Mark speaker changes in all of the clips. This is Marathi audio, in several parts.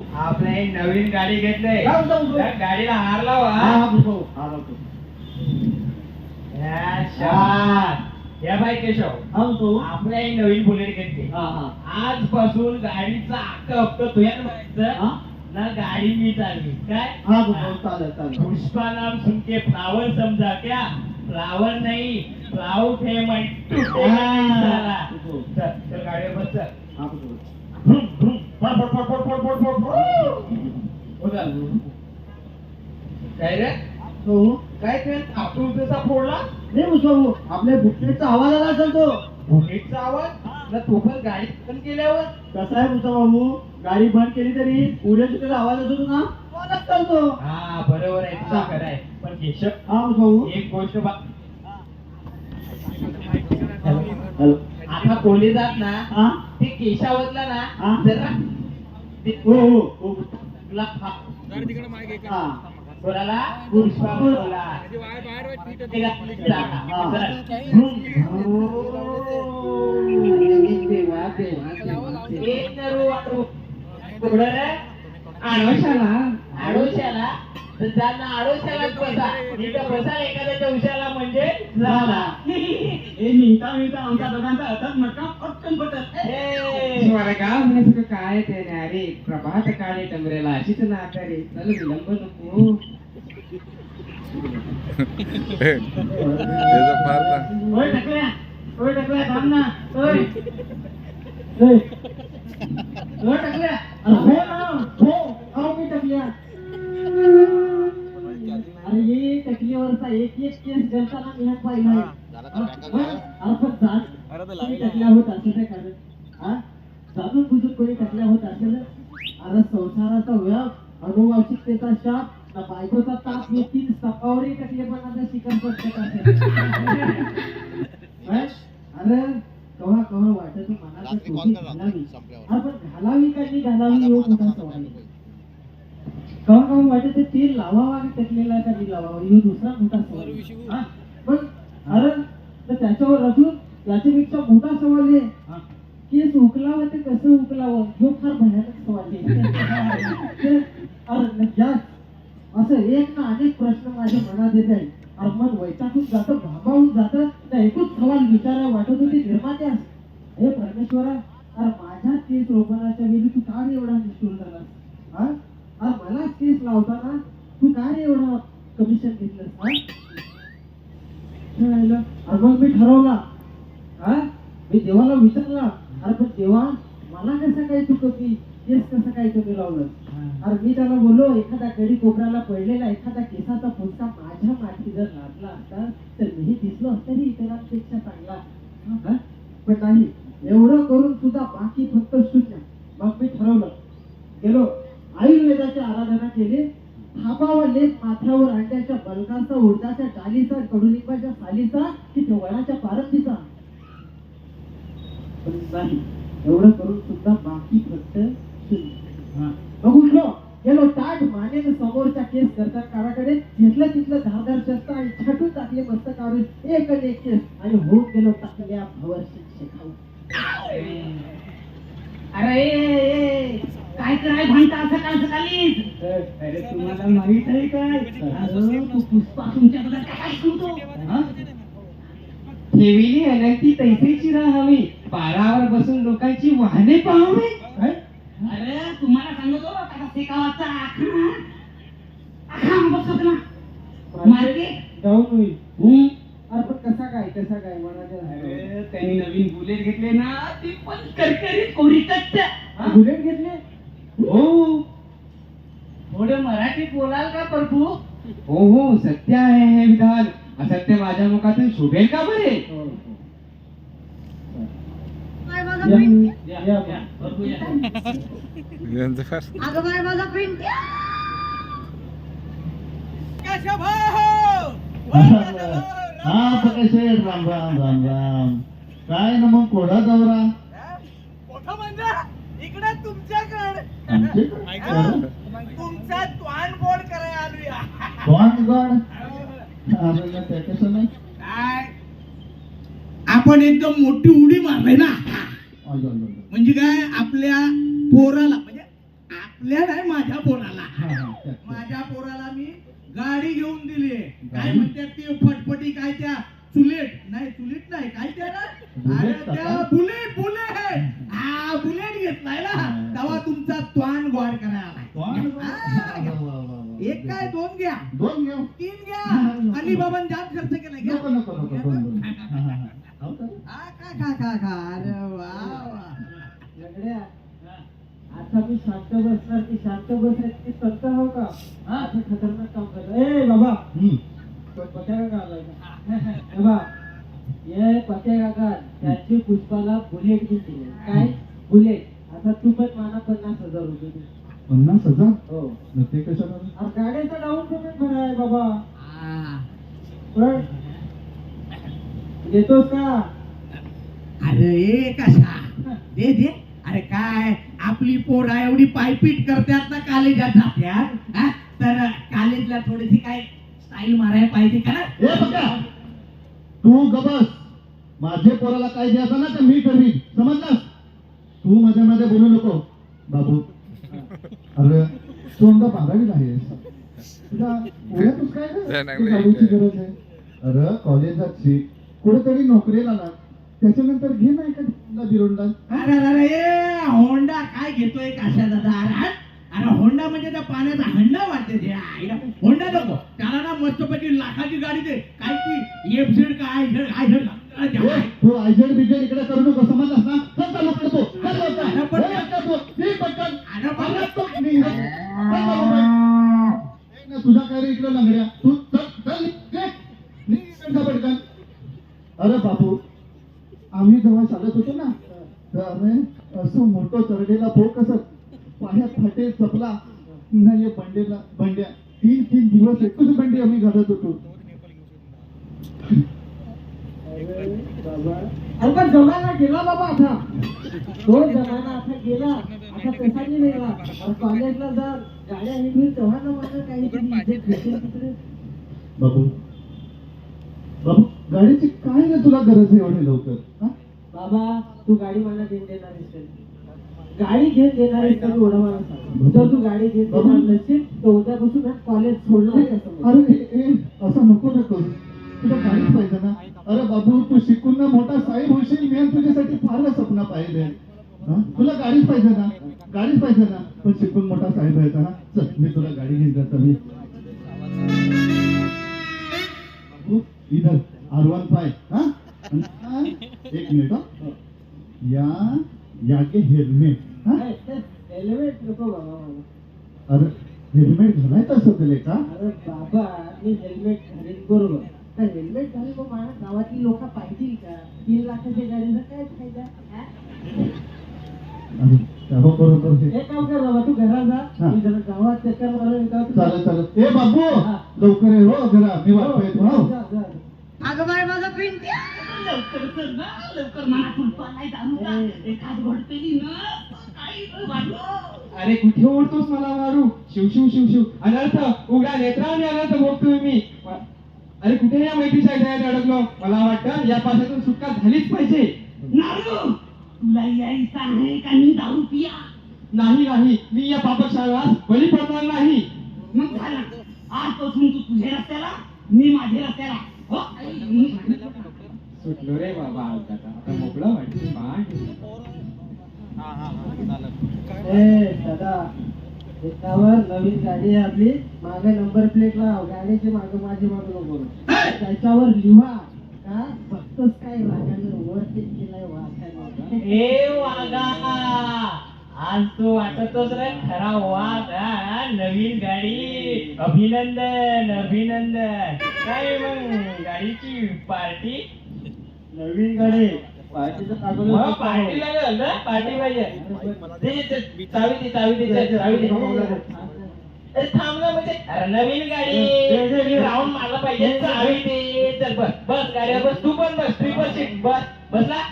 Speaker 1: आपल्या नवीन गाडी घेतलंय गाडीला हार लावा. या बाई केशव. आपल्या नवीन बुलेट घेतली.
Speaker 2: हा हा.
Speaker 1: आजपासून गाडीचा अख्खा हप्ता
Speaker 2: हा?
Speaker 1: ना गाडी मी काय?
Speaker 2: चालेल चालेल.
Speaker 1: पुष्पा नाम सुनके फ्लावर समझा क्या? फ्लावर नहीं चल चल गाडीवर बस. काय रे काय ते त्याचा फोडला
Speaker 2: नाही आपल्या बुकलेटचा आवाज आला असेल तो
Speaker 1: बुलेटचा आवाज ना तो पण गाडी बंद केल्यावर
Speaker 2: कसा आहे बुजो बाबू गाडी बंद केली तरी पुढे तिकडे आवाज येतो ना आवाज करतो
Speaker 1: हा बरोबर आहे तुझा खरं आहे पण केशव
Speaker 2: हा बुजो
Speaker 1: एक गोष्ट बा आता पोलिसात ना
Speaker 2: हा?
Speaker 1: ते केशावतला ना? जरा
Speaker 2: हो हो हो.
Speaker 1: तुला कोणाला? पुष्पा बोला ते का-. जरा.
Speaker 2: देवा देवा देवा
Speaker 1: एक नरू वाटू. कुठं रे? आडोशाला. आडोशाला. तर त्यांना आडोशालाच बसा. इथं बसा. एखाद्याच्या उशाला म्हणजे झाला
Speaker 2: हे मिनटा मिनटा आमच्या दोघांचा हातात मटका पटकन पटत.
Speaker 1: हे.
Speaker 3: गाव म्हणत काय ते रे अरे प्रभात काळे टमरेला अशीच नात रे चल विलंब नको.
Speaker 4: त्याचा फार
Speaker 2: टकल्या ओय टकल्या थांब ना. ओय. ओय. ओय टकल्या अरे हो ना हो हो मी टकल्या अरे ये टकलीवरचा एक एक केस गळताना मी हा जाण कोणी टकल्या होत असेल काय कारण? हा? जाणून बुजून कोणी टकल्या होत असेल अरे संसाराचा व्याप अनुवांशिकतेचा शाप ना बायकोचा ताप हे तीन स्तपावरही टकलेपणाचा शिकार पडत असेल? अरे कव्हा कव्हा वाटत मनात टोपी घालावी. अरे पण घालावी का नाही घालावी मोठा सवाल आहे. कव्हा कव्हा वाटत तेल लावावा आणि टकलेला का नाही लावावा. दुसरा मोठा सवाल आहे. पण अरे तर त्याच्यावर अजून याच्यापेक्षा मोठा सवाल आहे. केस उकलावं ते कसं उकलावं ह्यो फार भयानक सवाल आहे. ते- असं एक ना अनेक प्रश्न माझ्या मनात येत आहे अरे मन वैतागून जातं भांबावून जातं. तर एकच सवाल विचारा वाटत होते निर्मात्यास हे परमेश्वरा अरे माझ्या केस रोपणाच्या वेळी तू का एवढा निष्ठूर झालास? मला केस लावताना तू का रे एवढा कमिशन हा. अरे मग मी ठरवला. हा? मी देवाला विचारला. अरे पण देवा मला कसं काय तू कमी केस कसं काय कमी लावलं अरे मी त्याला बोललो एखादा गडी कोपऱ्याला पडलेला एखादा केसाचा पुसका माझ्या माठी जर लागला असता तर मीही दिसलो असतंही इतरांपेक्षा चांगला? पण नाही एवढं करून सुद्धा बाकी फक्त शून्य मग मी ठरवलं. गेलो. आयुर्वेदाची आराधना केली. थापावा लेप माथ्यावर अंड्याच्या बलकाचा उडदाच्या डालीचा कडुलिंबाच्या सालीचा कि वळाच्या पारंबीचा. पण नाही एवढं करून सुद्धा बाकी फक्त बघू मग गेलो ताट मानेन समोरच्या केस करतात काराकडे घेतलं तिथलं धारदार शस्त्र आणि छाटून टाकले मस्त काढून एक आणि एक केस. आणि होऊन गेलो टाकल्या भवर शिक्षक
Speaker 1: अरे काय कराय भांडता असं काय सकाळीच?
Speaker 2: अरे तुम्हाला माहीत आहे काय? अरे तू पुष्पा तुमच्याबद्दल काय सांगतो? हा?
Speaker 3: ठेविली अनंती तैसेची राहावी पारावर बसून लोकांची वाहने पाहावी.
Speaker 2: काय?
Speaker 1: अरे तुम्हाला सांगतो आता शेकावाचा आखा आखा बसत ना. मार्गे
Speaker 2: डाऊन होईल.
Speaker 1: हम्म.
Speaker 2: अरे पण कसा काय कसा काय? मनाच्या
Speaker 1: त्यांनी नवीन बुलेट घेतले ना ती पण करकरीत कोरी कच्च
Speaker 2: बुलेट घेतले?
Speaker 1: हो. थोडं मराठीत बोलाल का प्रभू?
Speaker 3: हो हो सत्य आहे हे विधान. असत्य माझ्या मुखातून शोभेल का बरे?
Speaker 2: हो, हो.
Speaker 5: बाय माझा अगं बाय प्रिंट
Speaker 6: हा! पकशे राम राम राम राम. काय ना मग कोडा दौरा?
Speaker 7: तुमचा त्वान करायला आलोया.
Speaker 6: नाही
Speaker 7: काय? आपण एकदम मोठी उडी मारली ना. म्हणजे काय? आपल्या पोराला म्हणजे आपल्या नाही माझ्या पोराला. माझ्या पोराला मी गाडी घेऊन दिली. काय म्हणतात ती? फटफटी काय त्या? चुलेट नाही चुलेट नाही काय त्या? बुलेट बुलेट हा बुलेट घेतलाय ना
Speaker 6: हा.
Speaker 7: तेव्हा तुमचा त्वान गोड करायला? हा. एक काय दोन घ्या.
Speaker 6: दोन घेऊ
Speaker 7: तीन घ्या.
Speaker 6: हा.
Speaker 7: आणि बाबांनी जास्त खर्च केलाय घ्या.
Speaker 6: नको नको नको दोन दोन. हा, हा, हा. हो का?
Speaker 7: हा, खा खा खा खा. अरे वा
Speaker 2: आता मी शांत बसणार की शांत बसायची संत हो का? आता खतरनाक काम करतो. ए बाबा. पत्या काका आलाय का? ए बा ये पत्या काका त्यांची पुष्पाला बुलेट घेतली काय? बुलेट. आता तू पण मला पन्नास हजार रुपये दे.
Speaker 6: पन्नास हजार?
Speaker 2: हो.
Speaker 6: न ते कशाला?
Speaker 2: अरे गाड्याचं डाऊन पेमेंट भराय बाबा.
Speaker 7: हा.
Speaker 2: पण देतोस का?
Speaker 7: अरे कशा? दे दे. अरे काय? आपली पोरा एवढी पायपीट करतात ना कॉलेजात जात्यात हा? तर कॉलेजला थोडीशी काय स्टाईल मारायला पाहिजे का? ना
Speaker 6: ए बघा. तू गबस. माझे पोराला काय द्यायचं ना तर मी ठरवीन. समजलास? तू मध्ये मध्ये बोलू नको. बाबू. अरे तू अंगा बारावीला आहेस तुला ओळखच काय गाडीची. गरज आहे. अरे कॉलेजात शिक कुठेतरी नोकरीला लाग. त्याच्यानंतर घे ना एका बिरोंडा
Speaker 7: अरे अरे होंडा काय घेतोय काशा दादा? अरे होंडा म्हणजे त्या पाण्याचा हंडा वाटते ते. आईला. होंडा नको. त्याला ना मस्तपैकी लाखाची गाडी दे. काय ती? एफ झेड काय झेड काय झेड.
Speaker 6: तू आयजेड बिजेड इकडे करू नको. समजलास ना चल चालू करतो. चल पटकन. ना तुझा काय रे इकडे लंगड्या. तू चल चल पटकन. अरे बापू. आम्ही जेव्हा शाळेत होतो ना तर अरे असं मोठं चरडेला भो कसं पाण्यात फाटे चपला नाही बंडेला बंड्या. तीन तीन दिवस एकच बंडी आम्ही घालत होतो.
Speaker 2: अरे पण जमाना गेला बाबा आता. तो जमाना आता गेला. आता कसा नाही वेगळा अरे कॉलेजला जा. गाड्या निघून तेव्हा ना मला तिकडे.
Speaker 6: बाबू बाबू गाडीची काय नाही तुला गरज आहे एवढी लवकर?
Speaker 2: बाबा तू गाडी मला देऊन देणार आहेस? गाडी घेऊन देणार आहेस का तू एवढं मला सांग. जर तू गाडी घेऊन देणार नसेल तर उद्यापासून कॉलेज सोडणार?
Speaker 6: अरे असं नको ना करू तुला गाडीच पाहिजे ना? अरे बाबू तू शिकून ना मोठा साहेब होशील मी तुझ्यासाठी फार स्वप्न पाहिले? तुला गाडीच पाहिजे ना? गाडीच पाहिजे ना? पण शिकून मोठा साहेब व्हायचा ना? चल मी तुला गाडी घेऊन जातो मी. बाबू, इधर आर वन हा? हा, एक मिनिट. या याके हेल्मेट. हा?
Speaker 2: हेल्मेट नको बाबा
Speaker 6: अरे हेल्मेट घालायचं असं त्याला का?
Speaker 2: अरे बाबा मी हेल्मेट घालीन बरोबर. तर हेल्मेट घालून मग गावातली लोक पाहिजे का? तीन लाखाच्या गाडीचा काय फायदा? हा?
Speaker 6: अरे तेव्हा बरोबर हे
Speaker 2: एक काम कर बाबा तू घरात जा.
Speaker 6: हा.
Speaker 2: मी जरा गावात चक्कर मारून येतो.
Speaker 6: चालेल चालेल. ए बाबू!
Speaker 2: हा.
Speaker 6: लवकर ये हो जरा मी वाट पाहतो. हो.
Speaker 2: जा.
Speaker 5: अगं बाय माझा पिंट्या
Speaker 1: लवकर कर ना लवकर मला कुलपा नाही दारू का एखाद ना काही
Speaker 3: अरे कुठे ओढतोस मला मारू? शिव शिव शिव शिव. अनर्थ उघडा नेत्राने अनर्थ बघतोय मी. अरे कुठे या मैत्रीच्या गळ्यात अडकलो मला वाटतं या पाशातून सुटका झालीच पाहिजे.
Speaker 1: नारू तुला यायचं आहे का मी दारू पिया?
Speaker 3: नाही नाही. मी या पापशाळास बळी पडणार नाही.
Speaker 1: मग झालं. आजपासून तू तुझ्या रस्त्याला मी माझ्या रस्त्याला. हो?
Speaker 3: सुटलो रे बाबा आता आता मोकळं वाटतं पाठ
Speaker 2: ए दादा. एकावर नवीन गाडी आहे आपली मागे नंबर प्लेट लाव. गाडीची मागे माझी मागे नको त्याच्यावर लिहा. का? फक्तच काय राजाने ते केलंय वाचायला
Speaker 1: ए वागा आज तो वाटतोस रे. खरा वाघ हा? नवीन गाडी. अभिनंदन अभिनंदन. काय मग? गाडीची पार्टी
Speaker 2: नवीन गाडी. पार्टीचं कागद
Speaker 1: मग पार्टी लागेल ना पार्टी पाहिजे. दे, दे, चावी दे चावी दे चावी दे अरे थांब ना म्हणजे अरे नवीन गाडी राऊंड मारला पाहिजे चावी दे. चल बस बस गाड्या बस. तू पण बस पण शिक बस. बसला?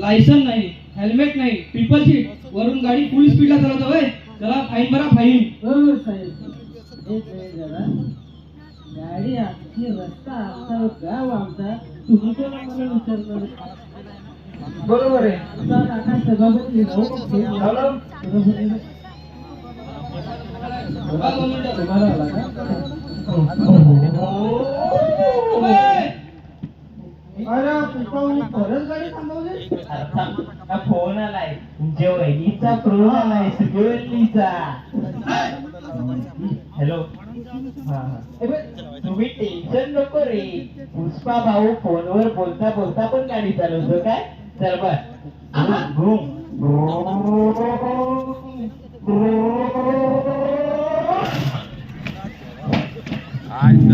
Speaker 1: लायसन नाही
Speaker 3: हेल्मेट नाही ट्रिपल सीट वरून गाडी फुल स्पीडला चालवतो होय? चला फाईन बरा फाईन
Speaker 2: हो साहेब. एक मिनिट जरा. गाडी आमची रस्ता आमचा गाव आमचा. तुम्ही आम्हाला विचारणार
Speaker 1: बरोबर आहे.
Speaker 2: आमचा काका सभापती हो? तुम्हाला आला का? अरे पुष्पाहून परत गाडी थांबवली?
Speaker 1: हा फोन आलाय. तुमच्या वहिनीचा फोन आलाय. सुगवल्लीचा हॅलो. हा हा. तुम्ही टेन्शन नको रे. पुष्पा भाऊ फोनवर बोलता बोलता पण गाडी चालवतो काय? चल बर
Speaker 7: आज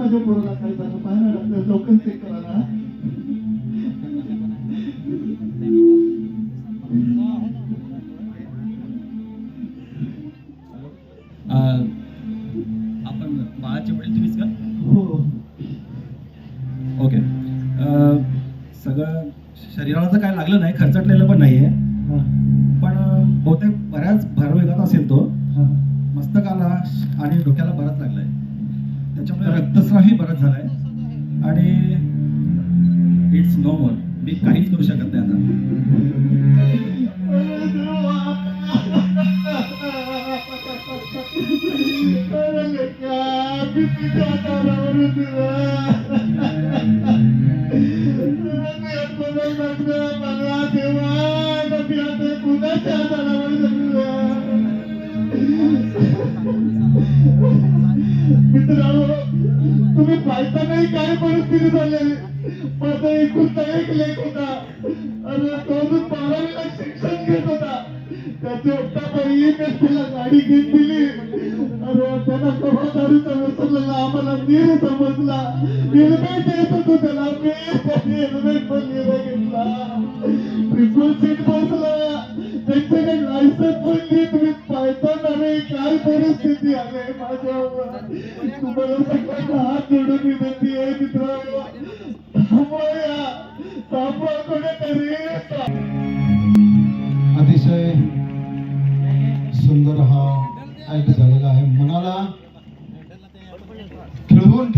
Speaker 8: माझ्या
Speaker 6: पोराला काय झालं. पाहा ना डॉक्टर लवकर चेक करा ना.
Speaker 9: आणि डोक्याला बरंच लागलाय. त्याच्यामुळे रक्तस्रावही बरंच झालाय. आणि इट्स नो मोर मी काहीच करू शकत नाही आता.
Speaker 6: तुम्ही पाहतानाही काय परिस्थिती झालेली माझा एकुलता एक लेख होता आणि तो अजून बारावीला शिक्षण घेत होता त्याची एकटा बाई तिला गाडी घेत दिली अरे त्याला कवा दारूचा व्यसन लागला आम्हाला नीर समजला हेल्मेट येत होतो त्याला मी त्याने हेल्मेट पण नीर घेतला ट्रिपल सीट बसला परिस्थिती आली माझ्यावर तुम्हाला सगळ्यांना हात जोडून विनंती आहे मित्रांनो थांबवा थांबवा कोणीतरी अतिशय सुंदर हा ऐक झालेला आहे. मनाला खिळवून